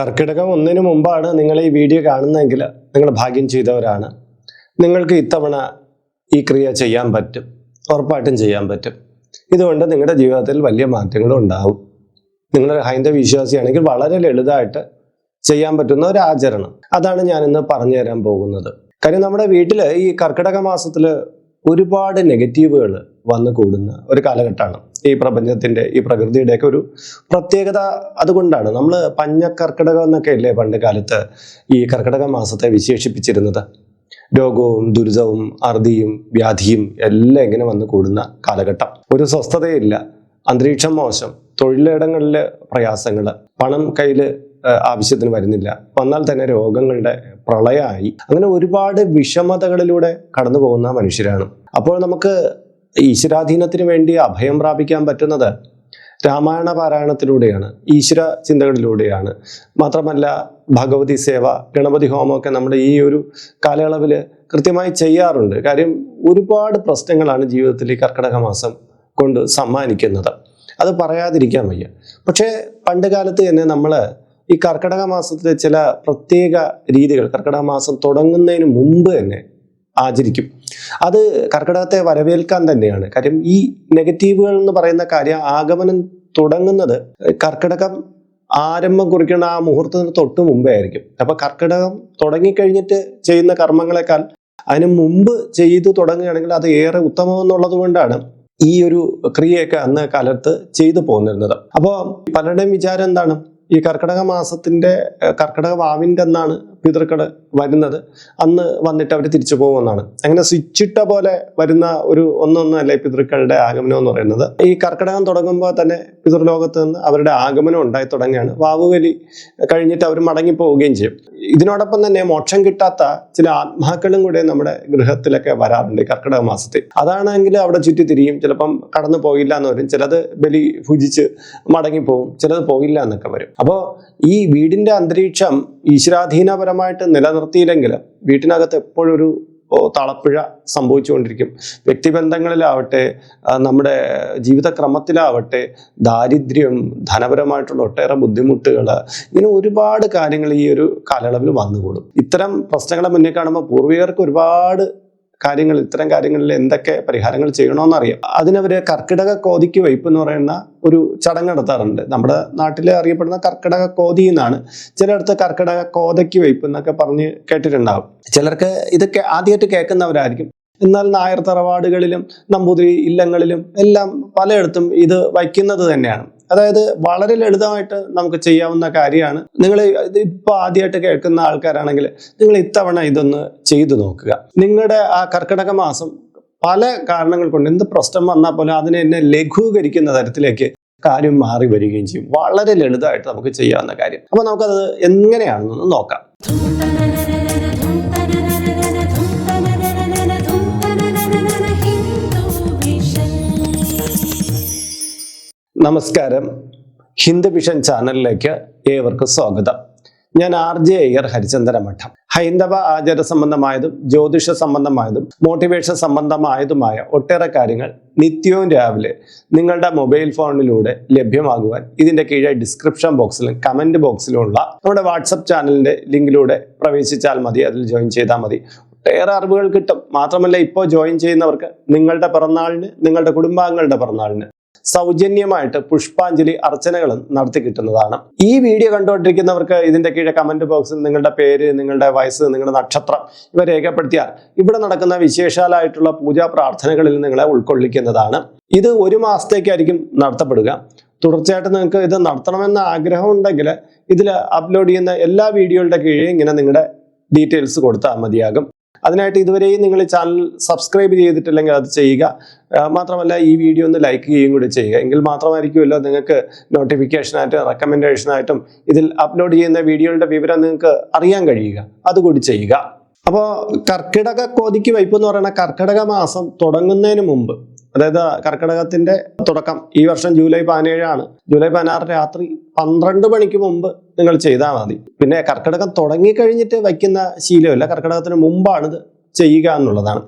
കർക്കിടകം ഒന്നിനു മുമ്പാണ് നിങ്ങൾ ഈ വീഡിയോ കാണുന്നതെങ്കിൽ നിങ്ങൾ ഭാഗ്യം ചെയ്തവരാണ്. നിങ്ങൾക്ക് ഇത്തവണ ഈ ക്രിയ ചെയ്യാൻ പറ്റും. ഉറപ്പായിട്ടും ചെയ്യാൻ പറ്റും. ഇതുകൊണ്ട് നിങ്ങളുടെ ജീവിതത്തിൽ വലിയ മാറ്റങ്ങൾ ഉണ്ടാവും. നിങ്ങൾ ഹൈന്ദവ വിശ്വാസിയാണെങ്കിൽ വളരെ ലളിതമായിട്ട് ചെയ്യാൻ പറ്റുന്ന ഒരു ആചരണം. അതാണ് ഞാൻ ഇന്ന് പറഞ്ഞു തരാൻ പോകുന്നത്. കാര്യം നമ്മുടെ വീട്ടിൽ ഈ കർക്കിടക മാസത്തിൽ ഒരുപാട് നെഗറ്റീവുകൾ വന്നു കൂടുന്ന ഒരു കാലഘട്ടമാണ്. ഈ പ്രപഞ്ചത്തിന്റെ ഈ പ്രകൃതിയുടെയൊക്കെ ഒരു പ്രത്യേകത അതുകൊണ്ടാണ്. നമ്മൾ പഞ്ഞക്കർക്കിടകം എന്നൊക്കെ അല്ലേ പണ്ട് കാലത്ത് ഈ കർക്കിടക മാസത്തെ വിശേഷിപ്പിച്ചിരുന്നത്? രോഗവും ദുരിതവും അറുതിയും വ്യാധിയും എല്ലാം ഇങ്ങനെ വന്ന് കൂടുന്ന കാലഘട്ടം. ഒരു സ്വസ്ഥതയില്ല. അന്തരീക്ഷം മോശം. തൊഴിലിടങ്ങളിലെ പ്രയാസങ്ങൾ പണം കയ്യിൽ ആവശ്യത്തിന് വരുന്നില്ല. വന്നാൽ തന്നെ രോഗങ്ങളുടെ പ്രളയമായി. അങ്ങനെ ഒരുപാട് വിഷമതകളിലൂടെ കടന്നു പോകുന്ന മനുഷ്യരാണ്. അപ്പോൾ നമുക്ക് ഈശ്വരാധീനത്തിന് വേണ്ടി അഭയം പ്രാപിക്കാൻ പറ്റുന്നത് രാമായണ പാരായണത്തിലൂടെയാണ് ഈശ്വര ചിന്തകളിലൂടെയാണ്. മാത്രമല്ല ഭഗവതി സേവ ഗണപതി ഹോമമൊക്കെ നമ്മുടെ ഈ ഒരു കാലയളവിൽ കൃത്യമായി ചെയ്യാറുണ്ട്. കാര്യം ഒരുപാട് പ്രശ്നങ്ങളാണ് ജീവിതത്തിൽ ഈ കർക്കിടക മാസം കൊണ്ട് സമ്മാനിക്കുന്നത്. അത് പറയാതിരിക്കാൻ വയ്യ. പക്ഷേ പണ്ട് കാലത്ത് തന്നെ നമ്മൾ ഈ കർക്കിടക മാസത്തിലെ ചില പ്രത്യേക രീതികൾ കർക്കിടക മാസം തുടങ്ങുന്നതിന് മുമ്പ് തന്നെ ആചരിക്കും. അത് കർക്കിടകത്തെ വരവേൽക്കാൻ തന്നെയാണ്. കാര്യം ഈ നെഗറ്റീവുകൾ എന്ന് പറയുന്ന കാര്യം ആഗമനം തുടങ്ങുന്നത് കർക്കിടകം ആരംഭം കുറിക്കുന്ന ആ മുഹൂർത്തത്തിന് തൊട്ട് മുമ്പേ ആയിരിക്കും. അപ്പൊ കർക്കിടകം തുടങ്ങിക്കഴിഞ്ഞിട്ട് ചെയ്യുന്ന കർമ്മങ്ങളെക്കാൾ അതിന് മുമ്പ് ചെയ്തു തുടങ്ങുകയാണെങ്കിൽ അത് ഏറെ ഉത്തമം എന്നുള്ളത് കൊണ്ടാണ് ഈ ഒരു ക്രിയയൊക്കെ അന്ന് കാലത്ത് ചെയ്തു പോന്നിരുന്നത്. അപ്പോൾ പലരുടെയും വിചാരം എന്താണ്? ഈ കർക്കിടക മാസത്തിന്റെ കർക്കിടക വാവിന്റെ അന്നാണ് പിതൃക്കൾ വരുന്നത് അന്ന് വന്നിട്ട് അവർ തിരിച്ചു പോകുമെന്നാണ്. അങ്ങനെ സ്വിച്ചിട്ട പോലെ വരുന്ന ഒരു ഒന്നൊന്നല്ലേ പിതൃക്കളുടെ ആഗമനം എന്ന് പറയുന്നത്? ഈ കർക്കിടകം തുടങ്ങുമ്പോൾ തന്നെ പിതൃലോകത്ത് നിന്ന് അവരുടെ ആഗമനം ഉണ്ടായി തുടങ്ങിയാണ് വാവുവലി കഴിഞ്ഞിട്ട് അവർ മടങ്ങി പോവുകയും ചെയ്യും. ഇതിനോടൊപ്പം തന്നെ മോക്ഷം കിട്ടാത്ത ചില ആത്മാക്കളും കൂടെ നമ്മുടെ ഗൃഹത്തിലൊക്കെ വരാറുണ്ട് കർക്കിടക മാസത്തിൽ. അതാണെങ്കിൽ അവിടെ ചുറ്റി തിരിയും. ചിലപ്പം കടന്നു പോയില്ല എന്ന് വരും ചിലത് ബലി ഭുജിച്ച് മടങ്ങിപ്പോവും ചിലത് പോയില്ല എന്നൊക്കെ വരും. അപ്പോൾ ഈ വീടിന്റെ അന്തരീക്ഷം ഈശ്വരാധീനപരമായിട്ട് നിലനിർത്തിയില്ലെങ്കിൽ വീട്ടിനകത്ത് എപ്പോഴും ഒരു തളപ്പിഴ സംഭവിച്ചുകൊണ്ടിരിക്കും. വ്യക്തിബന്ധങ്ങളിലാവട്ടെ നമ്മുടെ ജീവിതക്രമത്തിലാവട്ടെ ദാരിദ്ര്യം ധനപരമായിട്ടുള്ള ഒട്ടേറെ ബുദ്ധിമുട്ടുകൾ ഇങ്ങനെ ഒരുപാട് കാര്യങ്ങൾ ഈ ഒരു കാലയളവിൽ വന്നുകൂടും. ഇത്തരം പ്രശ്നങ്ങളെ മുന്നേ കാണുമ്പോൾ പൂർവികർക്ക് ഒരുപാട് കാര്യങ്ങൾ ഇത്തരം കാര്യങ്ങളിൽ എന്തൊക്കെ പരിഹാരങ്ങൾ ചെയ്യണമെന്നറിയാം. അതിനവർ കർക്കിടക കോതിക്ക് വയ്പ് എന്ന് പറയുന്ന ഒരു ചടങ്ങ് നടത്താറുണ്ട്. നമ്മുടെ നാട്ടിൽ അറിയപ്പെടുന്ന കർക്കിടക കോതി എന്നാണ്. ചിലയിടത്ത് കർക്കിടക കോതയ്ക്ക് വയ്പ് എന്നൊക്കെ പറഞ്ഞ് കേട്ടിട്ടുണ്ടാവും. ചിലർക്ക് ഇതൊക്കെ ആദ്യമായിട്ട് കേൾക്കുന്നവരായിരിക്കും. എന്നാൽ നായർ തറവാടുകളിലും നമ്പൂതിരി ഇല്ലങ്ങളിലും എല്ലാം പലയിടത്തും ഇത് വയ്ക്കുന്നത് തന്നെയാണ്. അതായത് വളരെ ലളിതമായിട്ട് നമുക്ക് ചെയ്യാവുന്ന കാര്യമാണ്. നിങ്ങൾ ഇത് ഇപ്പോൾ ആദ്യമായിട്ട് കേൾക്കുന്ന ആൾക്കാരാണെങ്കിൽ നിങ്ങൾ ഇത്തവണ ഇതൊന്ന് ചെയ്തു നോക്കുക. നിങ്ങളുടെ ആ കർക്കിടക മാസം പല കാരണങ്ങൾ കൊണ്ട് എന്ത് പ്രശ്നം വന്നാൽ പോലും അതിനെ എന്നെ ലഘൂകരിക്കുന്ന തരത്തിലേക്ക് കാര്യം മാറി വരികയും ചെയ്യും. വളരെ ലളിതമായിട്ട് നമുക്ക് ചെയ്യാവുന്ന കാര്യം. അപ്പൊ നമുക്കത് എങ്ങനെയാണെന്ന് നോക്കാം. നമസ്കാരം. ഹിന്ദു വിഷൻ ചാനലിലേക്ക് ഏവർക്കും സ്വാഗതം. ഞാൻ ആർ ജെ അയ്യർ ഹരിചന്ദ്ര മഠം. ഹൈന്ദവ ആചാര സംബന്ധമായതും ജ്യോതിഷ സംബന്ധമായതും മോട്ടിവേഷൻ സംബന്ധമായതുമായ ഒട്ടേറെ കാര്യങ്ങൾ നിത്യവും രാവിലെ നിങ്ങളുടെ മൊബൈൽ ഫോണിലൂടെ ലഭ്യമാകുവാൻ ഇതിന്റെ കീഴെ ഡിസ്ക്രിപ്ഷൻ ബോക്സിലും കമന്റ് ബോക്സിലുമുള്ള നമ്മുടെ വാട്സപ്പ് ചാനലിന്റെ ലിങ്കിലൂടെ പ്രവേശിച്ചാൽ മതി അതിൽ ജോയിൻ ചെയ്താൽ മതി. ഒട്ടേറെ അറിവുകൾ കിട്ടും. മാത്രമല്ല ഇപ്പോൾ ജോയിൻ ചെയ്യുന്നവർക്ക് നിങ്ങളുടെ പിറന്നാളിന് നിങ്ങളുടെ കുടുംബാംഗങ്ങളുടെ പിറന്നാളിന് സൗജന്യമായിട്ട് പുഷ്പാഞ്ജലി അർച്ചനകളും നടത്തി കിട്ടുന്നതാണ്. ഈ വീഡിയോ കണ്ടുകൊണ്ടിരിക്കുന്നവർക്ക് ഇതിന്റെ കീഴെ കമന്റ് ബോക്സിൽ നിങ്ങളുടെ പേര് നിങ്ങളുടെ വയസ്സ് നിങ്ങളുടെ നക്ഷത്രം ഇവ രേഖപ്പെടുത്തിയാൽ ഇവിടെ നടക്കുന്ന വിശേഷാലായിട്ടുള്ള പൂജാ പ്രാർത്ഥനകളിൽ നിങ്ങളെ ഉൾക്കൊള്ളിക്കുന്നതാണ്. ഇത് ഒരു മാസത്തേക്കായിരിക്കും നടത്തപ്പെടുക. തുടർച്ചയായിട്ട് നിങ്ങൾക്ക് ഇത് നടത്തണമെന്ന ആഗ്രഹം ഉണ്ടെങ്കിൽ ഇതിൽ അപ്ലോഡ് ചെയ്യുന്ന എല്ലാ വീഡിയോകളുടെ കീഴെ ഇങ്ങനെ നിങ്ങളുടെ ഡീറ്റെയിൽസ് കൊടുത്താൽ മതിയാകും. അതിനായിട്ട് ഇതുവരെയും നിങ്ങൾ ചാനൽ സബ്സ്ക്രൈബ് ചെയ്തിട്ടില്ലെങ്കിൽ അത് ചെയ്യുക. മാത്രമല്ല ഈ വീഡിയോ ഒന്ന് ലൈക്ക് ചെയ്യുകയും കൂടി ചെയ്യുക. എങ്കിൽ മാത്രമായിരിക്കുമല്ലോ നിങ്ങൾക്ക് നോട്ടിഫിക്കേഷനായിട്ടും റെക്കമെൻഡേഷനായിട്ടും ഇതിൽ അപ്ലോഡ് ചെയ്യുന്ന വീഡിയോകളുടെ വിവരം നിങ്ങൾക്ക് അറിയാൻ കഴിയുക. അതുകൂടി ചെയ്യുക. അപ്പോൾ കർക്കിടക കോതിക്ക് വയ്പ് എന്ന് പറയുന്ന കർക്കിടക മാസം തുടങ്ങുന്നതിന് മുമ്പ് അതായത് കർക്കിടകത്തിന്റെ തുടക്കം ഈ വർഷം ജൂലൈ പതിനേഴാണ്. ജൂലൈ പതിനാറ് രാത്രി പന്ത്രണ്ട് മണിക്ക് മുമ്പ് നിങ്ങൾ ചെയ്താൽ മതി. പിന്നെ കർക്കിടകം തുടങ്ങിക്കഴിഞ്ഞിട്ട് വയ്ക്കുന്ന ശീലമില്ല. കർക്കിടകത്തിന് മുമ്പാണ് ഇത് ചെയ്യുക എന്നുള്ളതാണ്.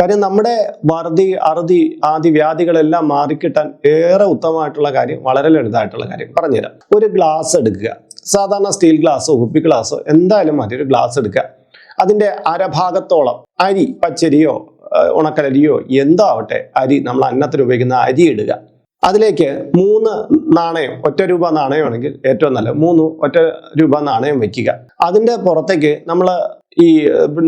കാര്യം നമ്മുടെ വറുതി അറുതി ആദി വ്യാധികളെല്ലാം മാറിക്കിട്ടാൻ ഏറെ ഉത്തമമായിട്ടുള്ള കാര്യം വളരെ ലളിതമായിട്ടുള്ള കാര്യം പറഞ്ഞുതരാം. ഒരു ഗ്ലാസ് എടുക്കുക. സാധാരണ സ്റ്റീൽ ഗ്ലാസ്സോ കുപ്പി ഗ്ലാസ്സോ എന്തായാലും മതി. ഒരു ഗ്ലാസ് എടുക്കുക. അതിന്റെ അരഭാഗത്തോളം അരി പച്ചരിയോ ഉണക്കലരിയോ എന്തോ ആവട്ടെ അരി നമ്മൾ അന്നത്തിന് ഉപയോഗിക്കുന്ന അരി ഇടുക. അതിലേക്ക് മൂന്ന് നാണയം ഒറ്റ രൂപ നാണയമാണെങ്കിൽ ഏറ്റവും നല്ല മൂന്ന് ഒറ്റ രൂപ നാണയം വയ്ക്കുക അതിന്റെ പുറത്തേക്ക് നമ്മൾ ഈ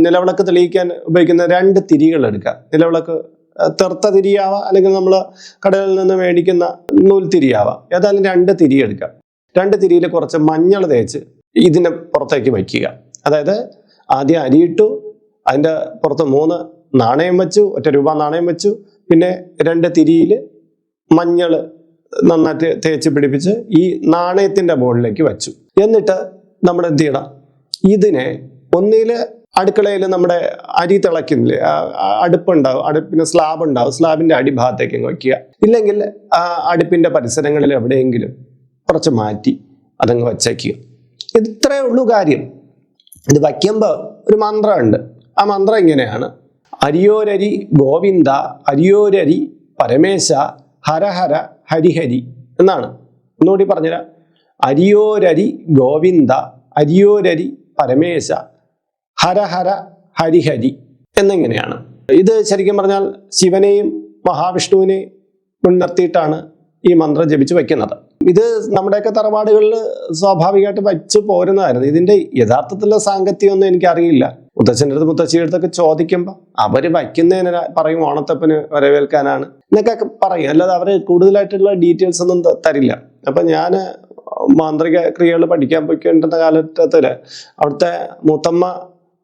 നിലവിളക്ക് തെളിയിക്കാൻ ഉപയോഗിക്കുന്ന രണ്ട് തിരികൾ എടുക്കുക. നിലവിളക്ക് തെർത്ത തിരിയാവാം അല്ലെങ്കിൽ നമ്മൾ കടലിൽ നിന്ന് മേടിക്കുന്ന നൂൽ തിരിയാവാം. ഏതായാലും രണ്ട് തിരി എടുക്കുക. രണ്ട് തിരിയിൽ കുറച്ച് മഞ്ഞൾ തേച്ച് ഇതിന്റെ പുറത്തേക്ക് വയ്ക്കുക. അതായത് ആദ്യം അരിയിട്ടു അതിന്റെ പുറത്ത് മൂന്ന് നാണയം വെച്ചു ഒറ്റ രൂപ നാണയം വെച്ചു. പിന്നെ രണ്ട് തിരിയിൽ മഞ്ഞൾ നന്നായിട്ട് തേച്ച് പിടിപ്പിച്ച് ഈ നാണയത്തിന്റെ മുകളിലേക്ക് വെച്ചു. എന്നിട്ട് നമ്മൾ എന്ത് ചെയ്യണം? ഇതിനെ ഒന്നിൽ അടുക്കളയിൽ നമ്മുടെ അരി തിളയ്ക്കുന്നില്ലേ അടുപ്പുണ്ടാവും അടുപ്പിന് സ്ലാബ് ഉണ്ടാവും സ്ലാബിന്റെ അടിഭാഗത്തേക്ക് വയ്ക്കുക ഇല്ലെങ്കിൽ ആ അടുപ്പിന്റെ പരിസരങ്ങളിൽ എവിടെയെങ്കിലും കുറച്ച് മാറ്റി അതങ്ങ് വച്ചേക്കുക. ഇത്രയേ ഉള്ളൂ കാര്യം. ഇത് വയ്ക്കുമ്പോൾ ഒരു മന്ത്രമുണ്ട്. ആ മന്ത്രം ഇങ്ങനെയാണ് അരിയോരരി ഗോവിന്ദ അരിയോരരി പരമേശ ഹരഹര ഹരിഹരി എന്നാണ്. ഒന്നുകൂടി പറഞ്ഞുതരാം. അരിയോരരി ഗോവിന്ദ അരിയോരരി പരമേശ ഹരഹര ഹരിഹരി എന്നിങ്ങനെയാണ്? ഇത് ശരിക്കും പറഞ്ഞാൽ ശിവനെയും മഹാവിഷ്ണുവിനെയും മുൻനിർത്തിയിട്ടാണ് ഈ മന്ത്രം ജപിച്ച് വയ്ക്കുന്നത്. ഇത് നമ്മുടെയൊക്കെ തറവാടുകളിൽ സ്വാഭാവികമായിട്ട് വച്ച് പോരുന്നതായിരുന്നു. ഇതിന്റെ യഥാർത്ഥത്തിലുള്ള സാങ്കത്യമൊന്നും എനിക്കറിയില്ല. മുത്തച്ഛന്റെ അടുത്ത് മുത്തശ്ശിയുടെ അടുത്തൊക്കെ ചോദിക്കുമ്പോൾ അവർ വയ്ക്കുന്നതിന് പറയും ഓണത്തപ്പന് വരവേൽക്കാനാണ് എന്നൊക്കെ പറയും. അല്ലാതെ അവർ കൂടുതലായിട്ടുള്ള ഡീറ്റെയിൽസ് ഒന്നും തരില്ല. അപ്പം ഞാൻ മാന്ത്രിക ക്രിയകൾ പഠിക്കാൻ പോയിക്കൊണ്ടിരുന്ന കാലഘട്ടത്തിൽ അവിടുത്തെ മൂത്തമ്മ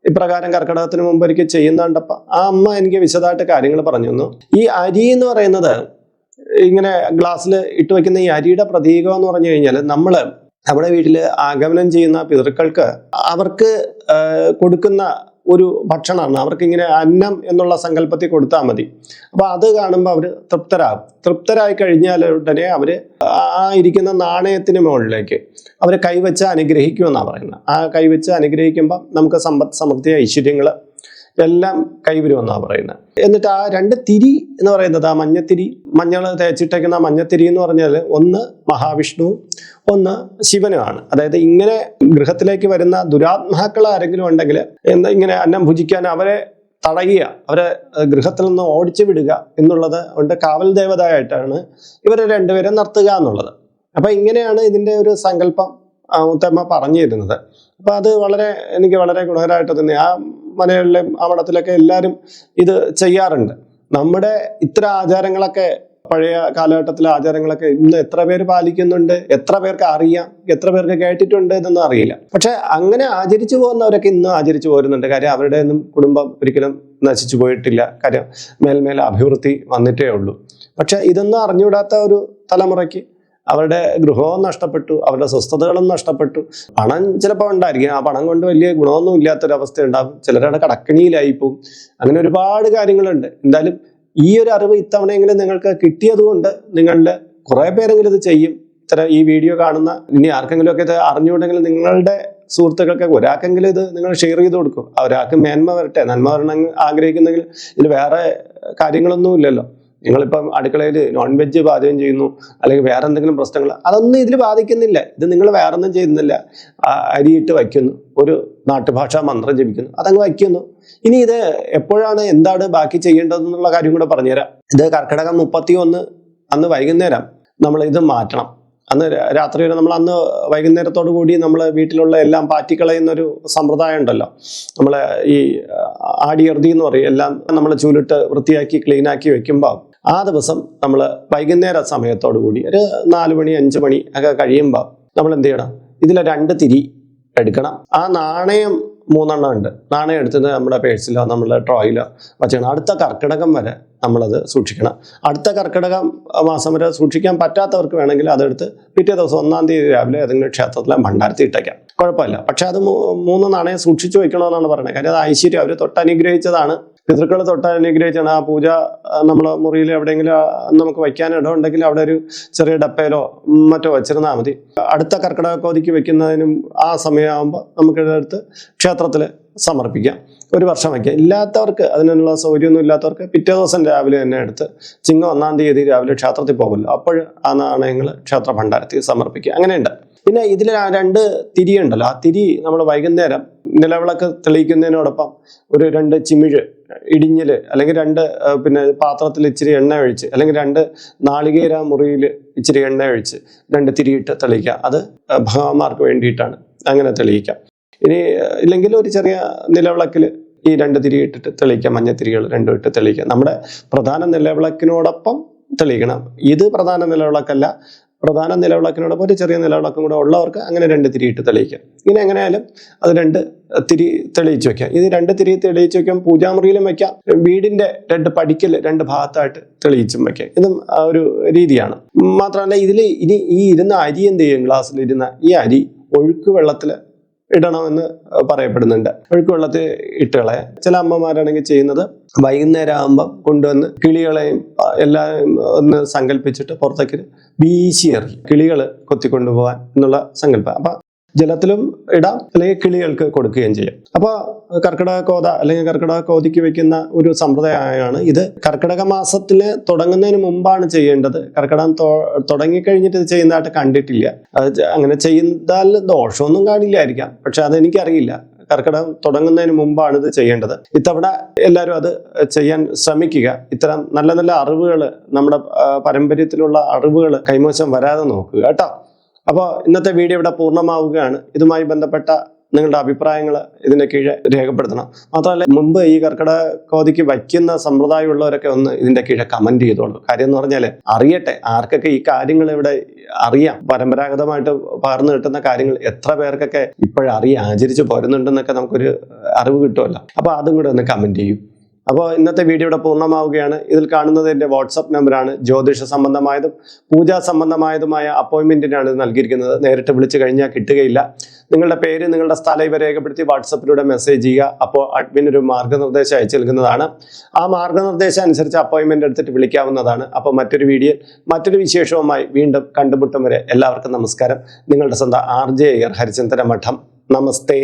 ഇപ്രകാരം കർക്കിടകത്തിന് മുമ്പ് എനിക്ക് ചെയ്യുന്ന കണ്ടപ്പോൾ ആ അമ്മ എനിക്ക് വിശദമായിട്ട് കാര്യങ്ങൾ പറഞ്ഞു തന്നു ഈ അരി എന്ന് പറയുന്നത് ഇങ്ങനെ ഗ്ലാസ്സിൽ ഇട്ട് വെക്കുന്ന ഈ അരിയുടെ പ്രതീകം എന്ന് പറഞ്ഞു കഴിഞ്ഞാൽ നമ്മൾ നമ്മുടെ വീട്ടിൽ ആഗമനം ചെയ്യുന്ന പിതൃക്കൾക്ക് അവർക്ക് കൊടുക്കുന്ന ഒരു ഭക്ഷണമാണ്. അവർക്ക് ഇങ്ങനെ അന്നം എന്നുള്ള സങ്കല്പത്തിൽ കൊടുത്താൽ മതി. അപ്പോൾ അത് കാണുമ്പോൾ അവർ തൃപ്തരാകും. തൃപ്തരായി കഴിഞ്ഞാൽ ഉടനെ അവർ ആ ഇരിക്കുന്ന നാണയത്തിന് മുകളിലേക്ക് അവർ കൈവച്ച് അനുഗ്രഹിക്കുമെന്നാണ് പറയുന്നത്. ആ കൈവച്ച് അനുഗ്രഹിക്കുമ്പോൾ നമുക്ക് സമ്പത്ത് സമൃദ്ധി ഐശ്വര്യങ്ങൾ എല്ലാം കൈവരുമെന്നാണ് പറയുന്നത് എന്നിട്ട് ആ രണ്ട് തിരി എന്ന് പറയുന്നത് ആ മഞ്ഞത്തിരി മഞ്ഞൾ തേച്ചിട്ടേക്കുന്ന മഞ്ഞത്തിരി എന്ന് പറഞ്ഞാൽ ഒന്ന് മഹാവിഷ്ണു ഒന്ന് ശിവനുമാണ് അതായത് ഇങ്ങനെ ഗൃഹത്തിലേക്ക് വരുന്ന ദുരാത്മാക്കൾ ആരെങ്കിലും ഉണ്ടെങ്കിൽ എന്താ ഇങ്ങനെ അന്നം ഭുജിക്കാൻ അവരെ തടയുക അവരെ ഗൃഹത്തിൽ നിന്ന് ഓടിച്ചു വിടുക എന്നുള്ളത് കൊണ്ട് കാവൽ ദേവതയായിട്ടാണ് ഇവരെ രണ്ടുപേരെ നിർത്തുക എന്നുള്ളത്. അപ്പൊ ഇങ്ങനെയാണ് ഇതിന്റെ ഒരു സങ്കല്പം ഉത്തമ്മ പറഞ്ഞു തരുന്നത്. അപ്പൊ അത് വളരെ എനിക്ക് വളരെ ഗുണകരമായിട്ട് തന്നെ. ആ മനകളിലും അവിടത്തിലൊക്കെ എല്ലാവരും ഇത് ചെയ്യാറുണ്ട്. നമ്മുടെ ഇത്ര ആചാരങ്ങളൊക്കെ പഴയ കാലഘട്ടത്തിലെ ആചാരങ്ങളൊക്കെ ഇന്ന് എത്ര പേര് പാലിക്കുന്നുണ്ട് എത്ര പേർക്ക് അറിയാം എത്ര പേർക്ക് കേട്ടിട്ടുണ്ട് എന്നൊന്നും അറിയില്ല. പക്ഷെ അങ്ങനെ ആചരിച്ചു പോകുന്നവരൊക്കെ ഇന്നും ആചരിച്ചു പോരുന്നുണ്ട്. കാര്യം അവരുടെ ഒന്നും കുടുംബം ഒരിക്കലും നശിച്ചു പോയിട്ടില്ല. കാര്യം മേൽമേൽ അഭിവൃദ്ധി വന്നിട്ടേ ഉള്ളൂ. പക്ഷെ ഇതൊന്നും അറിഞ്ഞുകൂടാത്ത ഒരു തലമുറയ്ക്ക് അവരുടെ ഗൃഹവും നഷ്ടപ്പെട്ടു അവരുടെ സ്വസ്ഥതകളും നഷ്ടപ്പെട്ടു. പണം ചിലപ്പോൾ ഉണ്ടായിരിക്കും. ആ പണം കൊണ്ട് വലിയ ഗുണമൊന്നും ഇല്ലാത്തൊരവസ്ഥ ഉണ്ടാകും ചിലരുടെ കടക്കണിയിലായി പോകും അങ്ങനെ ഒരുപാട് കാര്യങ്ങളുണ്ട്. എന്തായാലും ഈ ഒരു അറിവ് ഇത്തവണയെങ്കിലും നിങ്ങൾക്ക് കിട്ടിയതുകൊണ്ട് നിങ്ങളുടെ കുറേ പേരെങ്കിലും ഇത് ചെയ്യും. ഇത്ര ഈ വീഡിയോ കാണുന്ന ഇനി ആർക്കെങ്കിലും ഒക്കെ ഇത് അറിഞ്ഞുകൊണ്ടെങ്കിൽ നിങ്ങളുടെ സുഹൃത്തുക്കൾക്ക് ഒരാൾക്കെങ്കിലും ഇത് നിങ്ങൾ ഷെയർ ചെയ്ത് കൊടുക്കും. ഒരാൾക്ക് മേന്മ വരട്ടെ. നന്മ വരണം ആഗ്രഹിക്കുന്നെങ്കിൽ ഇതിൽ വേറെ കാര്യങ്ങളൊന്നും ഇല്ലല്ലോ. നിങ്ങളിപ്പം അടുക്കളയിൽ നോൺ വെജ് പാചകം ചെയ്യുന്നു അല്ലെങ്കിൽ വേറെ എന്തെങ്കിലും പ്രശ്നങ്ങൾ അതൊന്നും ഇതിൽ ബാധിക്കുന്നില്ല. ഇത് നിങ്ങൾ വേറെ ഒന്നും ചെയ്യുന്നില്ല അരിയിട്ട് വയ്ക്കുന്നു. ഒരു നാട്ടുഭാഷാ മന്ത്രം ജപിക്കുന്നു. അതങ്ങ് വയ്ക്കുന്നു. ഇനി ഇത് എപ്പോഴാണ് എന്താണ് ബാക്കി ചെയ്യേണ്ടതെന്നുള്ള കാര്യം കൂടെ പറഞ്ഞുതരാം. ഇത് കർക്കിടകം മുപ്പത്തി ഒന്ന് അന്ന് വൈകുന്നേരം നമ്മൾ ഇത് മാറ്റണം. അന്ന് രാത്രി വരെ നമ്മൾ അന്ന് വൈകുന്നേരത്തോടു കൂടി നമ്മൾ വീട്ടിലുള്ള എല്ലാം പാറ്റിക്കളയുന്ന ഒരു സമ്പ്രദായം ഉണ്ടല്ലോ. നമ്മൾ ഈ ആടിയർതി എന്ന് പറയും. എല്ലാം നമ്മൾ ചൂലിട്ട് വൃത്തിയാക്കി ക്ലീനാക്കി വെക്കുമ്പോൾ ആ ദിവസം നമ്മൾ വൈകുന്നേര സമയത്തോടു കൂടി ഒരു നാല് മണി അഞ്ച് മണി ഒക്കെ കഴിയുമ്പോൾ നമ്മൾ എന്ത് ചെയ്യണം? ഇതിൽ രണ്ട് തിരി എടുക്കണം. ആ നാണയം മൂന്നെണ്ണം ഉണ്ട്. നാണയം എടുത്തത് നമ്മുടെ പേഴ്സിലോ നമ്മുടെ ഡ്രോയിലോ വച്ചേക്കണം. അടുത്ത കർക്കിടകം വരെ നമ്മളത് സൂക്ഷിക്കണം. അടുത്ത കർക്കിടകം മാസം വരെ സൂക്ഷിക്കാൻ പറ്റാത്തവർക്ക് വേണമെങ്കിൽ അതെടുത്ത് പിറ്റേ ദിവസം ഒന്നാം തീയതി രാവിലെ ഏതെങ്കിലും ക്ഷേത്രത്തിലെ ഭണ്ഡാരത്തി ഇട്ടേക്കാം. കുഴപ്പമില്ല. പക്ഷെ അത് മൂന്ന് നാണയം സൂക്ഷിച്ചു വയ്ക്കണമെന്നാണ് പറയുന്നത്. കാര്യം അത് ഐശ്വര്യം. അവർ തൊട്ട് അനുഗ്രഹിച്ചതാണ് പിതൃക്കൾ തൊട്ട് അനുഗ്രഹിച്ചാണ് ആ പൂജ നമ്മൾ മുറിയിൽ എവിടെയെങ്കിലും നമുക്ക് വയ്ക്കാൻ ഇടം ഉണ്ടെങ്കിൽ അവിടെ ഒരു ചെറിയ ഡപ്പയിലോ മറ്റോ വെച്ചിരുന്നാൽ മതി. അടുത്ത കർക്കിടക കോതിക്ക് വെക്കുന്നതിനും ആ സമയമാകുമ്പോൾ നമുക്ക് ഇതെടുത്ത് ക്ഷേത്രത്തിൽ സമർപ്പിക്കാം. ഒരു വർഷം വയ്ക്കാം. ഇല്ലാത്തവർക്ക് അതിനുള്ള സൗകര്യമൊന്നും ഇല്ലാത്തവർക്ക് പിറ്റേ ദിവസം രാവിലെ തന്നെ എടുത്ത് ചിങ്ങ ഒന്നാം തീയതി രാവിലെ ക്ഷേത്രത്തിൽ പോകുമല്ലോ. അപ്പോൾ ആ നാണയങ്ങൾ ക്ഷേത്ര ഭണ്ഡാരത്തിൽ സമർപ്പിക്കുക. അങ്ങനെയുണ്ട്. പിന്നെ ഇതിൽ രണ്ട് തിരിയുണ്ടല്ലോ. ആ തിരി നമ്മൾ വൈകുന്നേരം നിലവിളക്ക് തെളിയിക്കുന്നതിനോടൊപ്പം ഒരു രണ്ട് ചിമിഴ് ഇടിഞ്ഞിൽ അല്ലെങ്കിൽ രണ്ട് പിന്നെ പാത്രത്തിൽ ഇച്ചിരി എണ്ണ ഒഴിച്ച് അല്ലെങ്കിൽ രണ്ട് നാളികേര മുറിയിൽ ഇച്ചിരി എണ്ണ ഒഴിച്ച് രണ്ട് തിരിയിട്ട് തെളിയിക്കുക. അത് ഭഗവാന്മാർക്ക് വേണ്ടിയിട്ടാണ് അങ്ങനെ തെളിയിക്കാം ഇനി ഇല്ലെങ്കിൽ ഒരു ചെറിയ നിലവിളക്കിൽ ഈ രണ്ട് തിരി ഇട്ടിട്ട് തെളിയിക്കാം മഞ്ഞത്തിരികൾ രണ്ടും ഇട്ട് തെളിയിക്കാം നമ്മുടെ പ്രധാന നിലവിളക്കിനോടൊപ്പം തെളിയിക്കണം. ഇത് പ്രധാന നിലവിളക്കല്ല പ്രധാന നിലവിളക്കിനോടൊപ്പം ഒരു ചെറിയ നിലവിളക്കും കൂടെ ഉള്ളവർക്ക് അങ്ങനെ രണ്ട് തിരിയിട്ട് തെളിയിക്കാം. ഇനി എങ്ങനെയായാലും അത് രണ്ട് തിരി തെളിയിച്ച് വെക്കാം. ഇത് രണ്ട് തിരി തെളിയിച്ച് വെക്കാം പൂജാമുറിയിലും വെക്കാം. വീടിന്റെ രണ്ട് പടിക്കൽ രണ്ട് ഭാഗത്തായിട്ട് തെളിയിച്ചും വെക്കാം. ഇതും ഒരു രീതിയാണ്. മാത്രമല്ല ഇതിൽ ഇനി ഈ ഇരുന്ന അരി എന്ത് ചെയ്യും? ഗ്ലാസ്സിൽ ഇരുന്ന ഈ അരി ഒഴുക്ക് വെള്ളത്തിൽ ഇടണമെന്ന് പറയപ്പെടുന്നുണ്ട്. ഒഴുക്ക് വെള്ളത്തിൽ ഇട്ടുകളെ ചില അമ്മമാരാണെങ്കിൽ ചെയ്യുന്നത് വൈകുന്നേരം ആകുമ്പം കൊണ്ടുവന്ന് കിളികളെയും എല്ലാം ഒന്ന് സങ്കല്പിച്ചിട്ട് പുറത്തേക്ക് വീശി എറിയും കിളികൾ കൊത്തിക്കൊണ്ടുപോകാൻ എന്നുള്ള സങ്കല്പം. അപ്പൊ ജലത്തിലും ഇടാം അല്ലെങ്കിൽ കിളികൾക്ക് കൊടുക്കുകയും ചെയ്യാം. അപ്പോൾ കർക്കിടക കോത അല്ലെങ്കിൽ കർക്കിടക കോതിക്ക് വെക്കുന്ന ഒരു സമ്പ്രദായമാണ് ഇത്. കർക്കിടക മാസത്തിൽ തുടങ്ങുന്നതിന് മുമ്പാണ് ചെയ്യേണ്ടത്. കർക്കിടകം തുടങ്ങിക്കഴിഞ്ഞിട്ട് ഇത് ചെയ്യുന്നതായിട്ട് കണ്ടിട്ടില്ല. അത് അങ്ങനെ ചെയ്താൽ ദോഷമൊന്നും കാണില്ലായിരിക്കാം. പക്ഷെ അതെനിക്കറിയില്ല. കർക്കിടകം തുടങ്ങുന്നതിന് മുമ്പാണ് ഇത് ചെയ്യേണ്ടത്. ഇത്തവണ എല്ലാവരും അത് ചെയ്യാൻ ശ്രമിക്കുക. ഇത്തരം നല്ല നല്ല അറിവുകൾ നമ്മുടെ പാരമ്പര്യത്തിലുള്ള അറിവുകൾ കൈമോശം വരാതെ നോക്കുക. കേട്ടോ? അപ്പോൾ ഇന്നത്തെ വീഡിയോ ഇവിടെ പൂർണമാവുകയാണ്. ഇതുമായി ബന്ധപ്പെട്ട നിങ്ങളുടെ അഭിപ്രായങ്ങൾ ഇതിന്റെ കീഴെ രേഖപ്പെടുത്തണം. മാത്രമല്ല മുമ്പ് ഈ കർക്കിടക കോതിക്ക് വയ്ക്കുന്ന സമ്പ്രദായമുള്ളവരൊക്കെ ഒന്ന് ഇതിന്റെ കീഴെ കമന്റ് ചെയ്തോളൂ. കാര്യം എന്ന് പറഞ്ഞാൽ അറിയട്ടെ ആർക്കൊക്കെ ഈ കാര്യങ്ങൾ ഇവിടെ അറിയാം. പരമ്പരാഗതമായിട്ട് പകർന്നു കിട്ടുന്ന കാര്യങ്ങൾ എത്ര പേർക്കൊക്കെ ഇപ്പോഴറിയാം ആചരിച്ച് പോരുന്നുണ്ടെന്നൊക്കെ നമുക്കൊരു അറിവ് കിട്ടുമല്ലോ. അപ്പോൾ അതും കൂടെ ഒന്ന് കമന്റ് ചെയ്യും. അപ്പോൾ ഇന്നത്തെ വീഡിയോ ഇവിടെ പൂർണമാവുകയാണ്. ഇതിൽ കാണുന്നത് എന്റെ വാട്സപ്പ് നമ്പറാണ് ജ്യോതിഷ സംബന്ധമായതും പൂജാ സംബന്ധമായതുമായ അപ്പോയിൻമെന്റിനാണ് ഇത് നൽകിയിരിക്കുന്നത്. നേരിട്ട് വിളിച്ചു കഴിഞ്ഞാൽ കിട്ടുകയില്ല. നിങ്ങളുടെ പേര് നിങ്ങളുടെ സ്ഥലം ഇവ രേഖപ്പെടുത്തി വാട്സപ്പിലൂടെ മെസ്സേജ് ചെയ്യുക. അപ്പോൾ അഡ്മിൻ ഒരു മാർഗനിർദ്ദേശം അയച്ചു നൽകുന്നതാണ്. ആ മാർഗനിർദ്ദേശം അനുസരിച്ച് അപ്പോയിൻമെന്റ് എടുത്തിട്ട് വിളിക്കാവുന്നതാണ്. അപ്പോൾ മറ്റൊരു വീഡിയോ മറ്റൊരു വിശേഷവുമായി വീണ്ടും കണ്ടുമുട്ടും വരെ എല്ലാവർക്കും നമസ്കാരം. നിങ്ങളുടെ സ്വന്തം ആർ ജെ ഹരിചന്ദ്ര മഠം നമസ്തേ.